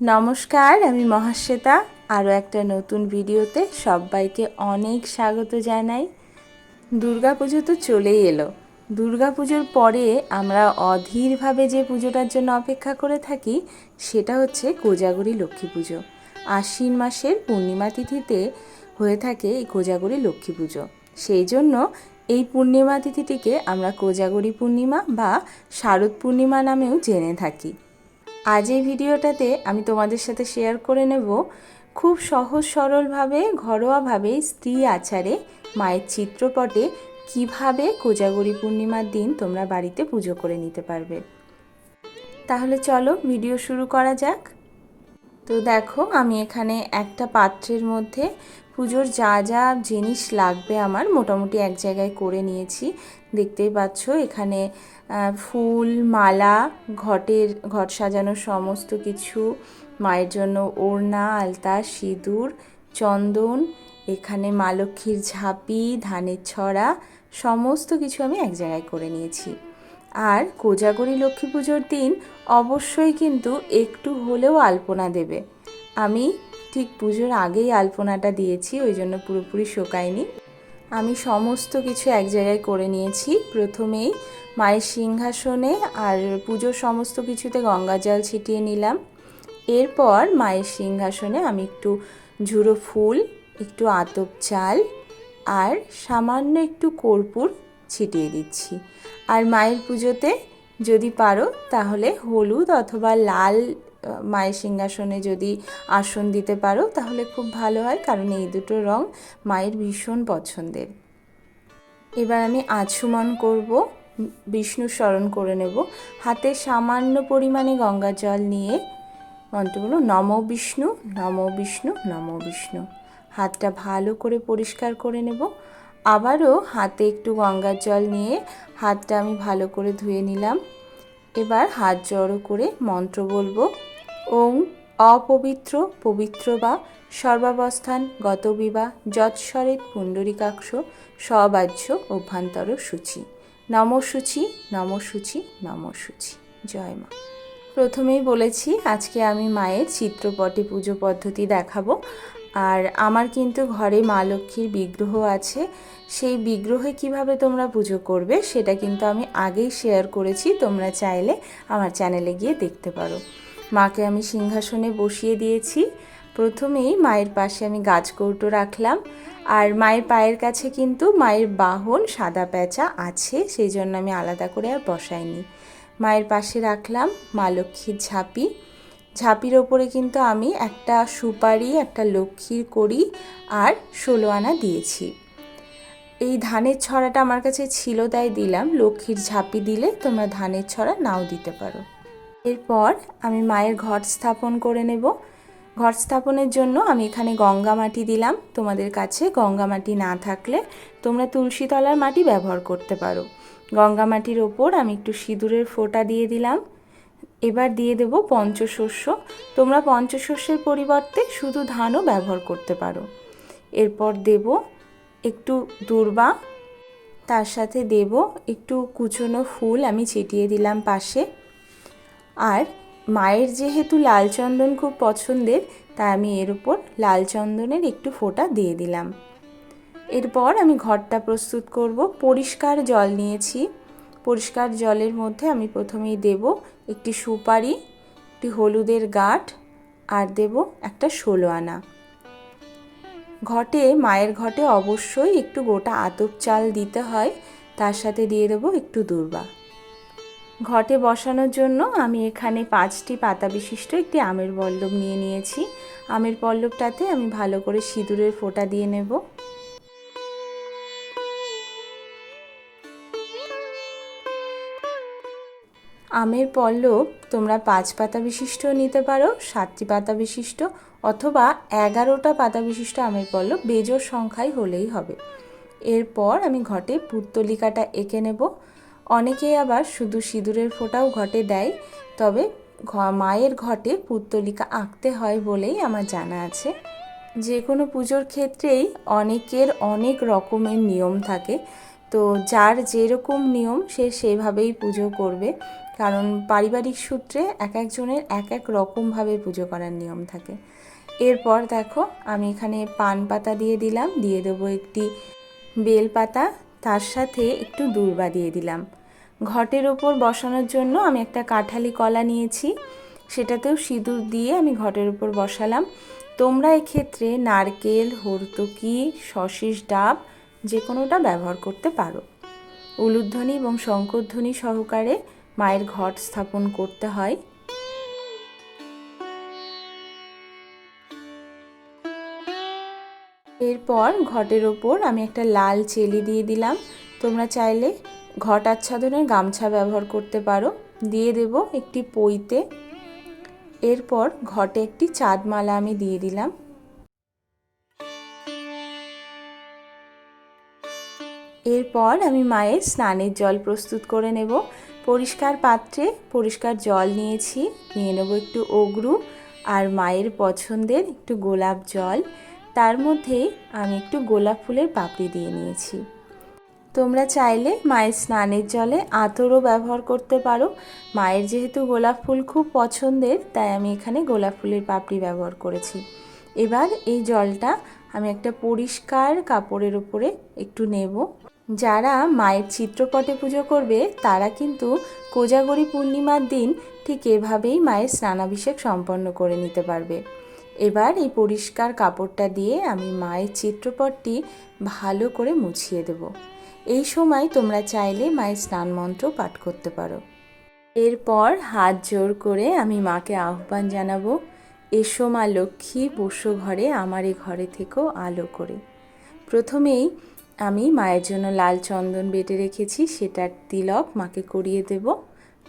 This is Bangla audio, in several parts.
নমস্কার, আমি মহাশ্বেতা। আরও একটা নতুন ভিডিওতে সবাইকে অনেক স্বাগত জানাই। দুর্গাপুজো তো চলেই এলো। দুর্গাপুজোর পরে আমরা অধীরভাবে যে পুজোটার জন্য অপেক্ষা করে থাকি, সেটা হচ্ছে কোজাগরি লক্ষ্মী পুজো। আশ্বিন মাসের পূর্ণিমা তিথিতে হয়ে থাকে এই কোজাগরি লক্ষ্মী পুজো। সেই জন্য এই পূর্ণিমা তিথিটিকে আমরা কোজাগরি পূর্ণিমা বা শারদ পূর্ণিমা নামেও জেনে থাকি। আজ এই ভিডিওটাতে আমি তোমাদের সাথে শেয়ার করে নেব খুব সহজ সরলভাবে, ঘরোয়াভাবে স্ত্রী আচারে মায়ের চিত্রপটে কীভাবে কোজাগরি পূর্ণিমার দিন তোমরা বাড়িতে পুজো করে নিতে পারবে। তাহলে চলো ভিডিও শুরু করা যাক। তো দেখো, আমি এখানে একটা পাত্রের মধ্যে পুজোর যা যা জিনিস লাগবে আমার মোটামুটি এক জায়গায় করে নিয়েছি। দেখতেই পাচ্ছ, এখানে ফুল, মালা, ঘটের, ঘট সাজানো সমস্ত কিছু, মায়ের জন্য ওড়না, আলতা, সিঁদুর, চন্দন, এখানে মা লক্ষ্মীর ঝাঁপি, ধানের ছড়া, সমস্ত কিছু আমি এক জায়গায় করে নিয়েছি। আর কোজাগরি লক্ষ্মী পুজোর দিন অবশ্যই কিন্তু একটু হলেও আলপনা দেবে। আমি ঠিক পুজোর আগেই আলপনাটা দিয়েছি, ওই জন্য পুরোপুরি শোকায়নি। আমি সমস্ত কিছু এক জায়গায় করে নিয়েছি। প্রথমেই মায়ের সিংহাসনে আর পুজোর সমস্ত কিছুতে গঙ্গা জল ছিটিয়ে নিলাম। এরপর মায়ের সিংহাসনে আমি একটু ঝুড়ো ফুল, একটু আতপ চাল আর সামান্য একটু কর্পূর ছিটিয়ে দিচ্ছি। আর মায়ের পুজোতে যদি পারো তাহলে হলুদ অথবা লাল মায়ের সিংহাসনে যদি আসন দিতে পারো, তাহলে খুব ভালো হয়, কারণ এই দুটো রং মায়ের ভীষণ পছন্দের। এবার আমি আছুমন করব, বিষ্ণু স্মরণ করে নেব। হাতে সামান্য পরিমাণে গঙ্গা জল নিয়ে মন্ত্রগুলো নম বিষ্ণু নম বিষ্ণু নম বিষ্ণু। হাতটা ভালো করে পরিষ্কার করে নেব। আবারও হাতে একটু গঙ্গার জল নিয়ে হাতটা আমি ভালো করে ধুয়ে নিলাম। এবার হাত জড়ো করে মন্ত্র বলব ওং অপবিত্র পবিত্র বা সর্বাবস্থান গতবিবা যৎস্বরেত পুণ্ডরিকাক্ষ সবাহ্য অভ্যন্তর সূচি। নম সূচি নম সূচি নম সূচি। জয় মা। প্রথমেই বলেছি, আজকে আমি মায়ের চিত্রপটে পুজো পদ্ধতি দেখাবো। আর আমার কিন্তু ঘরে মা লক্ষ্মীর বিগ্রহ আছে। সেই বিগ্রহে কীভাবে তোমরা পুজো করবে সেটা কিন্তু আমি আগেই শেয়ার করেছি। তোমরা চাইলে আমার চ্যানেলে গিয়ে দেখতে পারো। মাকে আমি সিংহাসনে বসিয়ে দিয়েছি। প্রথমেই মায়ের পাশে আমি গাছ কৌটো রাখলাম। আর মায়ের পায়ের কাছে কিন্তু মায়ের বাহন সাদা প্যাঁচা আছে, সেই জন্য আমি আলাদা করে আর বসাইনি। মায়ের পাশে রাখলাম মা লক্ষ্মীর ঝাঁপি। ঝাঁপির ওপরে কিন্তু আমি একটা সুপারি, একটা লক্ষ্মীর করি আর ষোলো আনা দিয়েছি। এই ধানের ছড়াটা আমার কাছে ছিল, তাই দিলাম। লক্ষ্মীর ঝাঁপি দিলে তোমরা ধানের ছড়া নাও দিতে পারো। এরপর আমি মায়ের ঘট স্থাপন করে নেব। ঘট স্থাপনের জন্য আমি এখানে গঙ্গা মাটি দিলাম। তোমাদের কাছে গঙ্গা মাটি না থাকলে তোমরা তুলসী তলার মাটি ব্যবহার করতে পারো। গঙ্গা মাটির ওপর আমি একটু সিঁদুরের ফোঁটা দিয়ে দিলাম। এবার দিয়ে দেব পঞ্চশস্য। তোমরা পঞ্চশস্যের পরিবর্তে শুধু ধানও ব্যবহার করতে পারো। এরপর দেব একটু দূর্বা। তার সাথে দেব একটু কুচনো ফুল আমি ছিটিয়ে দিলাম পাশে। আর মায়ের যেহেতু লাল চন্দন খুব পছন্দের, তাই আমি এর উপর লাল চন্দনের একটু ফোঁটা দিয়ে দিলাম। এরপর আমি ঘরটা প্রস্তুত করব। পরিষ্কার জল নিয়েছি। পরিষ্কার জলের মধ্যে আমি প্রথমেই দেব একটি সুপারি, একটি হলুদের গাঁঠ আর দেব একটা ষোলো আনা। ঘটে, মায়ের ঘটে অবশ্যই একটু গোটা আতপ চাল দিতে হয়, তার সাথে দিয়ে দেবো একটু দূর্বা। ঘটে বসানোর জন্য আমি এখানে পাঁচটি পাতা বিশিষ্ট একটি আমের পল্লব নিয়ে নিয়েছি। আমের পল্লবটাতে আমি ভালো করে সিঁদুরের ফোঁটা দিয়ে নেব। আমের পল্লব তোমরা পাঁচ পাতা বিশিষ্ট নিতে পারো, সাতটি পাতা বিশিষ্ট অথবা এগারোটা পাতা বিশিষ্ট আমের পল্লব বেজোর সংখ্যায় হলেই হবে। এরপর আমি ঘটে পুত্তলিকাটা এঁকে নেব। অনেকেই আবার শুধু সিঁদুরের ফোঁটাও ঘটে দেয়, তবে মায়ের ঘটে পুত্তলিকা আঁকতে হয় বলেই আমার জানা আছে। যে কোনো পুজোর ক্ষেত্রেই অনেকের অনেক রকমের নিয়ম থাকে, তো যার যেরকম নিয়ম সে সেভাবেই পুজো করবে, কারণ পারিবারিক সূত্রে এক একজনের এক এক রকমভাবে পুজো করার নিয়ম থাকে। এরপর দেখো, আমি এখানে পান পাতা দিয়ে দিলাম, দিয়ে দেবো একটি বেল পাতা, তার সাথে একটু দূর্বা দিয়ে দিলাম। ঘটের ওপর বসানোর জন্য আমি একটা কাঁঠালি কলা নিয়েছি। সেটাতেও সিঁদুর দিয়ে আমি ঘটের উপর বসালাম। তোমরা এক্ষেত্রে নারকেল, হর্তকি, সশিস ডাব যে কোনোটা ব্যবহার করতে পারো। উলুধ্বনি এবং শঙ্করধ্বনি সহকারে মায়ের ঘট স্থাপন করতে হয়। এরপর ঘটের ওপর আমি একটা লাল চেলি দিয়ে দিলাম। তোমরা চাইলে ঘট আচ্ছাদনের গামছা ব্যবহার করতে পারো। দিয়ে দেব একটি পইতে। এরপর ঘটে একটি চাঁদমালা আমি দিয়ে দিলাম। এরপর আমি মায়ের স্নানের জল প্রস্তুত করে নেব। পরিষ্কার পাত্রে পরিষ্কার জল নিয়েছি। নিয়ে নেব একটু অগ্রু আর মায়ের পছন্দের একটু গোলাপ জল। তার মধ্যে আমি একটু গোলাপ ফুলের পাপড়ি দিয়ে নিয়েছি। তোমরা চাইলে মায়ের স্নানের জলে আতরও ব্যবহার করতে পারো। মায়ের যেহেতু গোলাপ ফুল খুব পছন্দের, তাই আমি এখানে গোলাপ ফুলের পাপড়ি ব্যবহার করেছি। এবার এই জলটা আমি একটা পরিষ্কার কাপড়ের উপরে একটু নেব। যারা মায়ের চিত্রপটে পুজো করবে, তারা কিন্তু কোজাগরি পূর্ণিমার দিন ঠিক এভাবেই মায়ের স্নানাভিষেক সম্পন্ন করে নিতে পারবে। এবার এই পরিষ্কার কাপড়টা দিয়ে আমি মায়ের চিত্রপটটি ভালো করে মুছিয়ে দেব। এই সময় তোমরা চাইলে মায়ের স্নান মন্ত্র পাঠ করতে পারো। এরপর হাত জোর করে আমি মাকে আহ্বান জানাব, এসো মা লক্ষ্মী, বসো ঘরে, আমার এই ঘরে থেকেও আলো করে। প্রথমেই আমি মায়ের জন্য লাল চন্দন বেটে রেখেছি, সেটার তিলক মাকে করিয়ে দেব।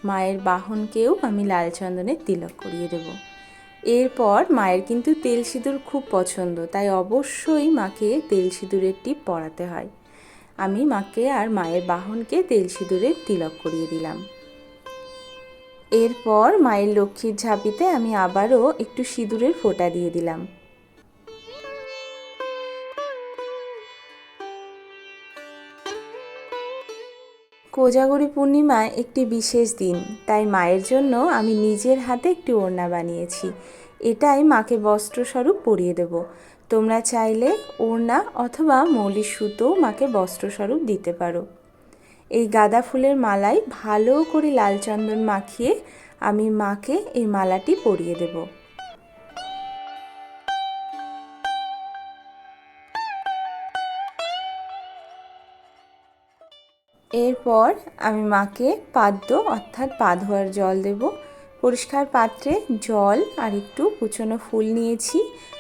মায়ের বাহনকেও আমি লাল চন্দনের তিলক করিয়ে দেব। এরপর মায়ের কিন্তু তেল সিঁদুর খুব পছন্দ, তাই অবশ্যই মাকে তেল সিঁদুরের টিপ পরাতে হয়। আমি মাকে আর মায়ের বাহনকে তেল সিঁদুরের তিলক করিয়ে দিলাম। এরপর মায়ের লক্ষ্মীর ঝাঁপিতে আমি আবারও একটু সিঁদুরের ফোঁটা দিয়ে দিলাম। কোজাগরি পূর্ণিমায় একটি বিশেষ দিন, তাই মায়ের জন্য আমি নিজের হাতে একটি ওড়না বানিয়েছি। এটাই মাকে বস্ত্রস্বরূপ পরিয়ে দেব। তোমরা চাইলে ওড়না অথবা মৌলি সুতো মাকে বস্ত্রস্বরূপ দিতে পারো। এই গাঁদা ফুলের মালায় ভালো করে লাল চন্দন মাখিয়ে আমি মাকে এই মালাটি পরিয়ে দেবো। এরপর আমি মাকে পাদ্য অর্থাৎ পা ধোয়ার জল দেব। পরিষ্কার পাত্রে জল আর একটু কুচনো ফুল নিয়েছি।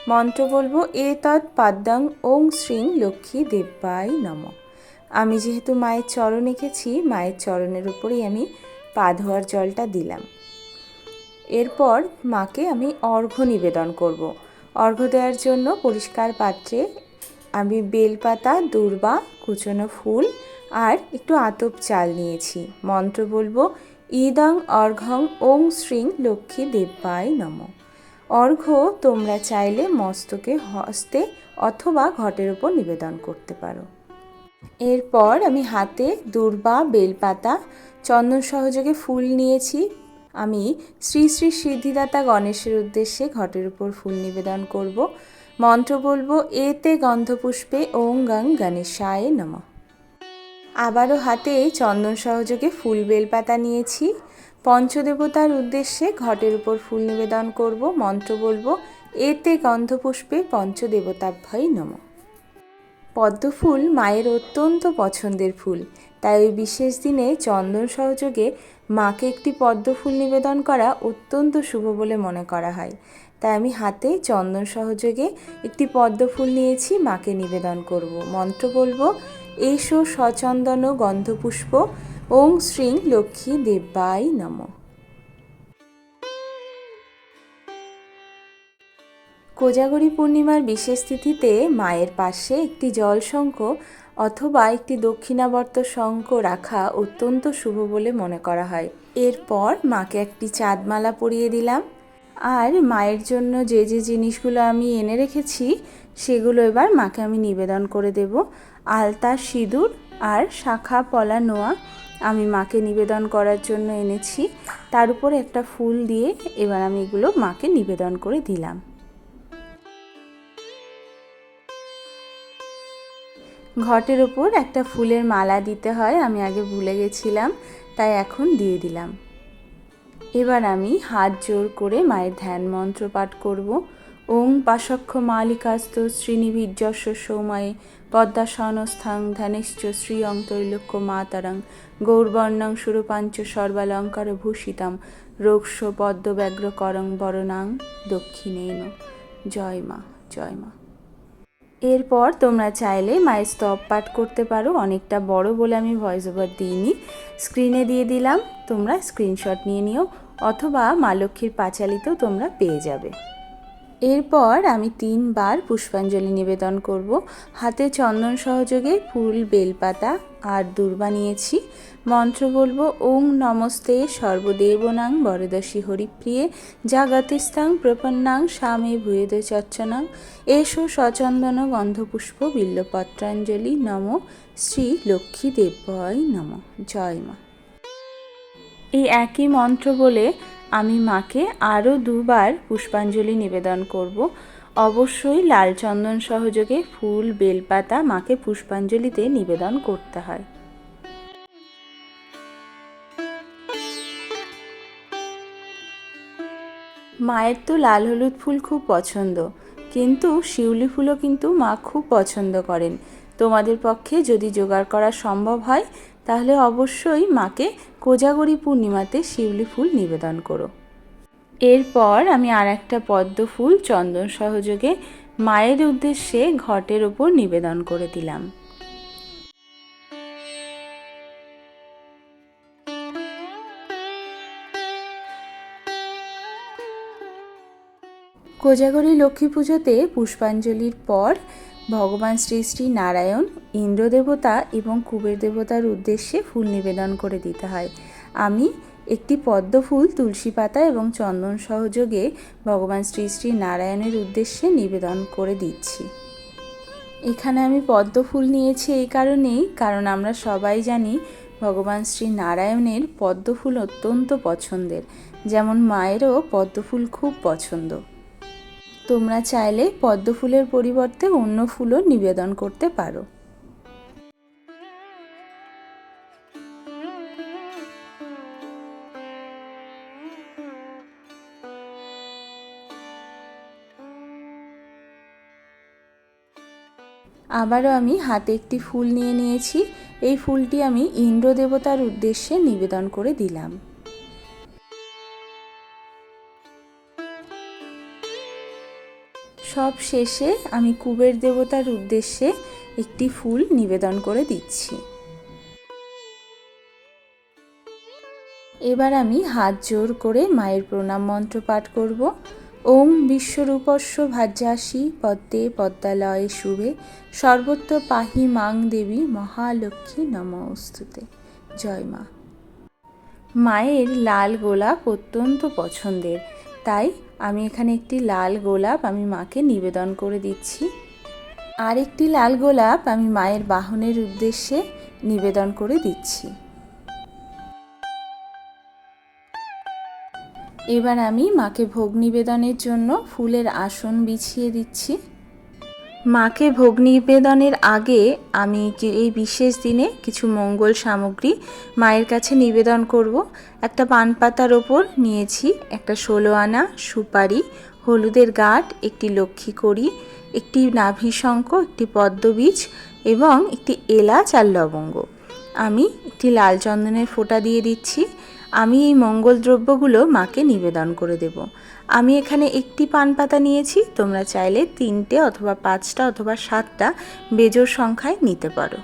মন্ত্র বলব এ তৎ পাদ্যাং ওং শ্রীং লক্ষ্মী দেব্যাই নম। আমি যেহেতু মায়ের চরণ এঁকেছি, মায়ের চরণের উপরেই আমি পা ধোয়ার জলটা দিলাম। এরপর মাকে আমি অর্ঘ্য নিবেদন করব। অর্ঘ্য দেওয়ার জন্য পরিষ্কার পাত্রে আমি বেলপাতা, দূর্বা, কুচনো ফুল আর একটু আতপ চাল নিয়েছি। মন্ত্র বলব ইদং অর্ঘং ওং শ্রীং লক্ষ্মী দেব্যায় নম। অর্ঘ্য তোমরা চাইলে মস্তকে, হস্তে অথবা ঘটের উপর নিবেদন করতে পারো। এরপর আমি হাতে দুর্বা, বেলপাতা, চন্দন সহযোগে ফুল নিয়েছি। আমি শ্রী শ্রী সিদ্ধিদাতা গণেশের উদ্দেশ্যে ঘটের উপর ফুল নিবেদন করব। মন্ত্র বলব, এতে গন্ধপুষ্পে ওং গং গণেশায় নমঃ। আবারও হাতে চন্দন সহযোগে ফুল বেলপাতা নিয়েছি। পঞ্চদেবতার উদ্দেশ্যে ঘটের উপর ফুল নিবেদন করব, মন্ত্র বলব, এতে গন্ধপুষ্পে পঞ্চদেবতাভ্যই নম। পদ্মফুল মায়ের অত্যন্ত পছন্দের ফুল, তাই ওই বিশেষ দিনে চন্দন সহযোগে মাকে একটি পদ্মফুল নিবেদন করা অত্যন্ত শুভ বলে মনে করা হয়। তাই আমি হাতে চন্দন সহযোগে একটি পদ্মফুল নিয়েছি, মাকে নিবেদন করব, মন্ত্র বলব এসো সচন্দন গন্ধপুষ্প। ওং শ্রীং লক্ষ্মী দেব্যাই নম। কোজাগরী পূর্ণিমার বিশেষ তিথিতে মায়ের পাশে একটি জলশঙ্খ অথবা একটি দক্ষিণাবর্ত শঙ্খ রাখা অত্যন্ত শুভ বলে মনে করা হয়। এরপর মাকে একটি চাঁদমালা পরিয়ে দিলাম। আর মায়ের জন্য যে যে জিনিসগুলো আমি এনে রেখেছি সেগুলো এবার মাকে আমি নিবেদন করে দেব। আলতা, সিঁদুর আর শাখা, পলা, নোয়া আমি মাকে নিবেদন করার জন্য এনেছি। তার উপরে একটা ফুল দিয়ে এবার আমি এগুলো মাকে নিবেদন করে দিলাম। ঘটের ওপর একটা ফুলের মালা দিতে হয়, আমি আগে ভুলে গেছিলাম, তাই এখন দিয়ে দিলাম। এবার আমি হাত জোর করে মায়ের ধ্যান মন্ত্র পাঠ করব। ওং পাশক্ষ মালিকাস্ত শ্রীনিভির্যস্য সৌময়ে পদ্মাসনস্থাং ধ্যানিশ্চ শ্রিয়ং তৈলক্য মাতারং গৌরবর্ণং সুরপাঞ্চ সর্বালঙ্কার ভূষিতাম রোক্ষ পদ্মব্যাঘ্র করং বরণাং দক্ষিণেন। জয় মা জয় মা। এরপর তোমরা চাইলে মায়ের স্তব পাঠ করতে পারো, অনেকটা বড় বলে আমি ভয়েস ওভার দিইনি। স্ক্রিনে দিয়ে দিলাম, তোমরা স্ক্রিনশট নিয়ে নিও, অথবা মা লক্ষ্মীর পাঁচালিতেও তোমরা পেয়ে যাবে। এরপর আমি তিনবার পুষ্পাঞ্জলি নিবেদন করব। হাতে চন্দন সহযোগে ফুল, বেলপাতা আর দূর্বা নিয়েছি মন্ত্র বলব, ওং নমস্তে সর্বদেবনাং বরদশী হরিপ্রিয়ে জাগতিস্তাং প্রপন্নাং স্বামী ভূয়েদ চচ্চনাং। এসো সচন্দন গন্ধপুষ্প বিল্লপত্রাঞ্জলি নম, শ্রী লক্ষ্মী দেব্যয় নম। জয় মা। এই একই মন্ত্র বলে আমি মাকে আরও দুবার পুষ্পাঞ্জলি নিবেদন করব। অবশ্যই লাল চন্দন সহযোগে ফুল, বেলপাতা মাকে পুষ্পাঞ্জলিতে নিবেদন করতে হয়। মায়ের তো লাল হলুদ ফুল খুব পছন্দ, কিন্তু শিউলি ফুলও কিন্তু মা খুব পছন্দ করেন। তোমাদের পক্ষে যদি জোগাড় করা সম্ভব হয়, তাহলে অবশ্যই মাকে কোজাগরি পূর্ণিমাতে শিউলি ফুল নিবেদন করো। এরপর আমি আর একটা পদ্ম ফুল চন্দন সহযোগে মায়ের উদ্দেশ্যে ঘটের ওপর নিবেদন করে দিলাম। কোজাগরী লক্ষ্মী পুজোতে পুষ্পাঞ্জলির পর ভগবান শ্রী শ্রী নারায়ণ ইন্দ্রদেবতা এবং কুবের দেবতার উদ্দেশ্যে ফুল নিবেদন করে দিতে হয়। আমি একটি পদ্ম ফুল, তুলসী পাতা এবং চন্দন সহযোগে ভগবান শ্রী শ্রী নারায়ণের উদ্দেশ্যে নিবেদন করে দিচ্ছি। এখানে আমি পদ্ম ফুল নিয়েছি এই কারণেই, কারণ আমরা সবাই জানি ভগবান শ্রী নারায়ণের পদ্ম ফুল অত্যন্ত পছন্দের। যেমন মায়েরও পদ্ম ফুল খুব পছন্দ। তোমরা চাইলে পদ্ম ফুলের পরিবর্তে অন্য ফুলও নিবেদন করতে পারো। আবারও আমি হাতে একটি ফুল নিয়ে নিয়েছি। এই ফুলটি আমি ইন্দ্র দেবতার উদ্দেশ্যে নিবেদন করে দিলাম। সব শেষে আমি কুবের দেবতার উদ্দেশ্যে একটি ফুল নিবেদন করে দিচ্ছি। এবার আমি হাত জোর করে মায়ের প্রণাম মন্ত্র পাঠ করব। ওম বিশ্বরূপস্য ভাজ্যাসী পদ্মে পদ্মালয়ে শুভে, সর্বত্র পাহি মাং দেবী মহালক্ষ্মী নমস্তুতে জয় মা। মায়ের লাল গোলাপ অত্যন্ত পছন্দের, তাই আমি এখানে একটি লাল গোলাপ আমি মাকে নিবেদন করে দিচ্ছি। আর একটি লাল গোলাপ আমি মায়ের বাহনের উদ্দেশ্যে নিবেদন করে দিচ্ছি। এবার আমি মাকে ভোগ নিবেদনের জন্য ফুলের আসন বিছিয়ে দিচ্ছি। মাকে ভোগ নিবেদনের আগে আমি এই বিশেষ দিনে কিছু মঙ্গল সামগ্রী মায়ের কাছে নিবেদন করব। একটা পান পাতার ওপর নিয়েছি একটা ষোলো আনা সুপারি, হলুদের গাঠ একটি লক্ষ্মী কড়ি, একটি নাভি শঙ্খ, একটি পদ্মবীজ এবং একটি এলাচ আর লবঙ্গ। আমি একটি লাল চন্দনের ফোঁটা দিয়ে দিচ্ছি। আমি এই মঙ্গল দ্রব্যগুলো মাকে নিবেদন করে দেব। আমি এখানে একটি পান পাতা নিয়েছি, তোমরা চাইলে তিনটে অথবা পাঁচটা অথবা সাতটা বেজোর সংখ্যায় নিতে পারো।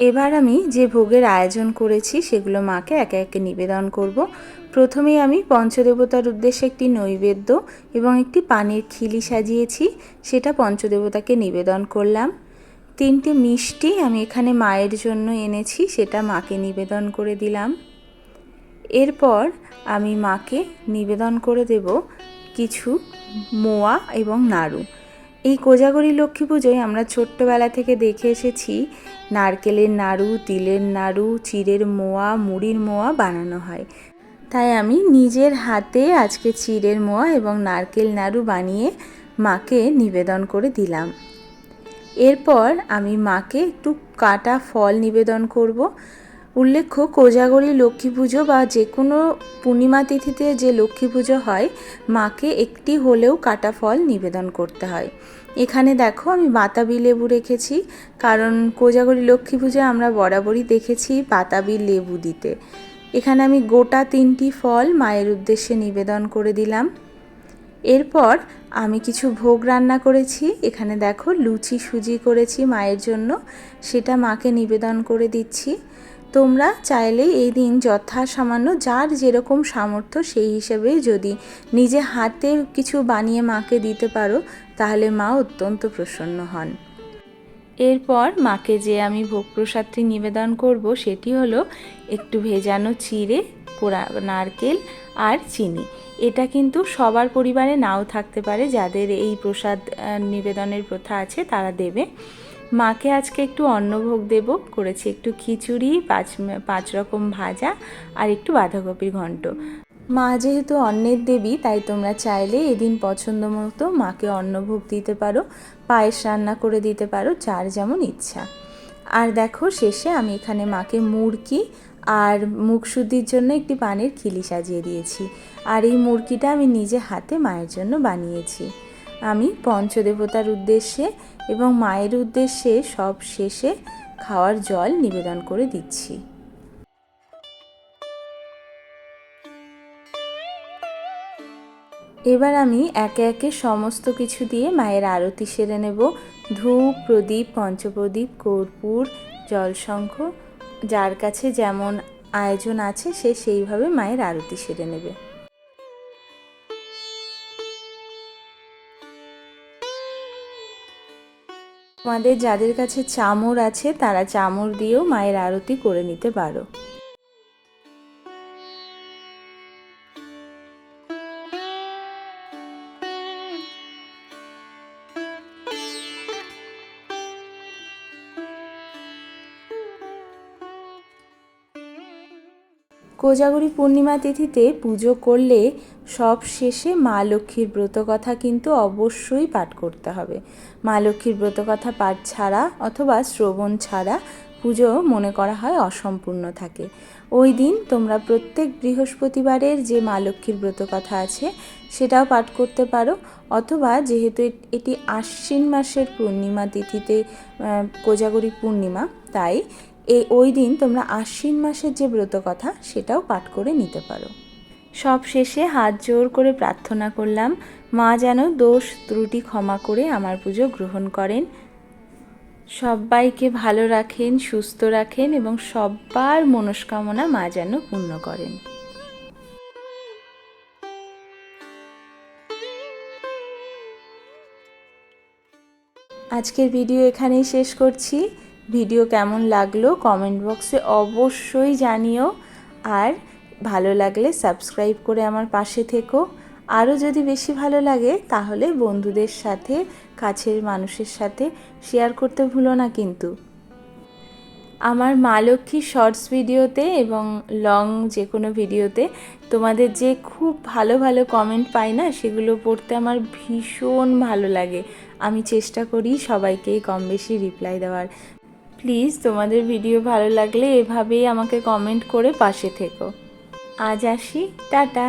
এবার আমি যে ভোগের আয়োজন করেছি, সেগুলো মাকে একে একে নিবেদন করব। প্রথমেই আমি পঞ্চদেবতার উদ্দেশ্যে একটি নৈবেদ্য এবং একটি পানির খিলি সাজিয়েছি, সেটা পঞ্চদেবতাকে নিবেদন করলাম। তিনটে মিষ্টি আমি এখানে মায়ের জন্য এনেছি, সেটা মাকে নিবেদন করে দিলাম। এরপর আমি মাকে নিবেদন করে দেব কিছু মোয়া এবং নাড়ু। এই কোজাগরি লক্ষ্মী পুজোয় আমরা ছোট্টবেলা থেকে দেখে এসেছি, নারকেলের নাড়ু, তিলের নাড়ু চিড়ের মোয়া, মুড়ির মোয়া বানানো হয়। তাই আমি নিজের হাতে আজকে চিড়ের মোয়া এবং নারকেল নাড়ু বানিয়ে মাকে নিবেদন করে দিলাম। এরপর আমি মাকে একটু কাটা ফল নিবেদন করব। উল্লেখ্য, কোজাগরি লক্ষ্মী পুজো বা যে কোনো পূর্ণিমা তিথিতে যে লক্ষ্মী পুজো হয়, মাকে একটি হলেও কাটা ফল নিবেদন করতে হয়। এখানে দেখো, আমি বাতাবি লেবু রেখেছি, কারণ কোজাগরি লক্ষ্মী পুজোয় আমরা বরাবরই দেখেছি বাতাবি লেবু দিতে। এখানে আমি গোটা তিনটি ফল মায়ের উদ্দেশ্যে নিবেদন করে দিলাম। এরপর আমি কিছু ভোগ রান্না করেছি। এখানে দেখো লুচি সুজি করেছি মায়ের জন্য। সেটা মাকে নিবেদন করে দিচ্ছি। তোমরা চাইলে এই দিন যথা সামান্য যার যেরকম সামর্থ্য সেই হিসেবে যদি নিজে হাতে কিছু বানিয়ে মাকে দিতে পারো, তাহলে মা অত্যন্ত প্রসন্ন হন। এরপর মাকে যে আমি ভোগ প্রসাদটি নিবেদন করব, সেটি হলো একটু ভেজানো চিড়ে, পোড়া নারকেল আর চিনি। এটা কিন্তু সবার পরিবারে নাও থাকতে পারে, যাদের এই প্রসাদ নিবেদনের প্রথা আছে তারা দেবে। মাকে আজকে একটু অন্নভোগ দেব, করেছি একটু খিচুড়ি, পাঁচ পাঁচ রকম ভাজা আর একটু বাঁধাকপির ঘন্ট। মা যেহেতু অন্নের দেবী, তাই তোমরা চাইলে এদিন পছন্দ মতো মাকে অন্নভোগ দিতে পারো, পায়েস রান্না করে দিতে পারো, যার যেমন ইচ্ছা। আর দেখো, শেষে আমি এখানে মাকে মুরকি আর মুখশুদ্ধির জন্য একটি পানের খিলি সাজিয়ে দিয়েছি। আর এই মুরগিটা আমি নিজে হাতে মায়ের জন্য বানিয়েছি। আমি পঞ্চদেবতার উদ্দেশ্যে এবং মায়ের উদ্দেশ্যে সব শেষে খাওয়ার জল নিবেদন করে দিচ্ছি। এবার আমি একে একে সমস্ত কিছু দিয়ে মায়ের আরতি সেরে নেব। ধূপ, প্রদীপ, পঞ্চপ্রদীপ, কর্পূর, জলশঙ্খ যার কাছে যেমন আয়োজন আছে, সে সেইভাবে মায়ের আরতি সেরে নেবে। তোমাদের যাদের কাছে চামর আছে, তারা চামর দিয়েও মায়ের আরতি করে নিতে পারো। কোজাগরি পূর্ণিমা তিথিতে পুজো করলে সব শেষে মা লক্ষ্মীর ব্রত কথা কিন্তু অবশ্যই পাঠ করতে হবে। মা লক্ষ্মীর ব্রত কথা পাঠ ছাড়া অথবা শ্রবণ ছাড়া পুজো মনে করা হয় অসম্পূর্ণ থাকে। ওই দিন তোমরা প্রত্যেক বৃহস্পতিবারের যে মা লক্ষ্মীর ব্রত কথা আছে সেটাও পাঠ করতে পারো। অথবা যেহেতু এটি আশ্বিন মাসের পূর্ণিমা তিথিতে কোজাগরী পূর্ণিমা, তাই এই ওই দিন তোমরা আশ্বিন মাসের যে ব্রত কথা, সেটাও পাঠ করে নিতে পারো। সব শেষে হাত জোর করে প্রার্থনা করলাম, মা যেন দোষ ত্রুটি ক্ষমা করে আমার পুজো গ্রহণ করেন। সবাইকে ভালো রাখেন, সুস্থ রাখেন এবং সবার মনস্কামনা মা যেন পূর্ণ করেন। আজকের ভিডিও এখানেই শেষ করছি। ভিডিও কেমন লাগল কমেন্ট বক্সে অবশ্যই জানিও। আর ভালো লাগলে সাবস্ক্রাইব করে আমার পাশে থেকো। আরও যদি বেশি ভালো লাগে তাহলে বন্ধুদের সাথে, কাছের মানুষের সাথে শেয়ার করতে ভুলো না কিন্তু। আমার মা লক্ষ্মী শর্টস ভিডিওতে এবং লং যে কোনো ভিডিওতে তোমাদের যে খুব ভালো ভালো কমেন্ট পাই না সেগুলো পড়তে আমার ভীষণ ভালো লাগে। আমি চেষ্টা করি সবাইকেই কম বেশি রিপ্লাই দেওয়ার। প্লিজ তোমাদের ভিডিও ভালো লাগলে এভাবেই আমাকে কমেন্ট করে পাশে থেকো। আজ আসি টাটা।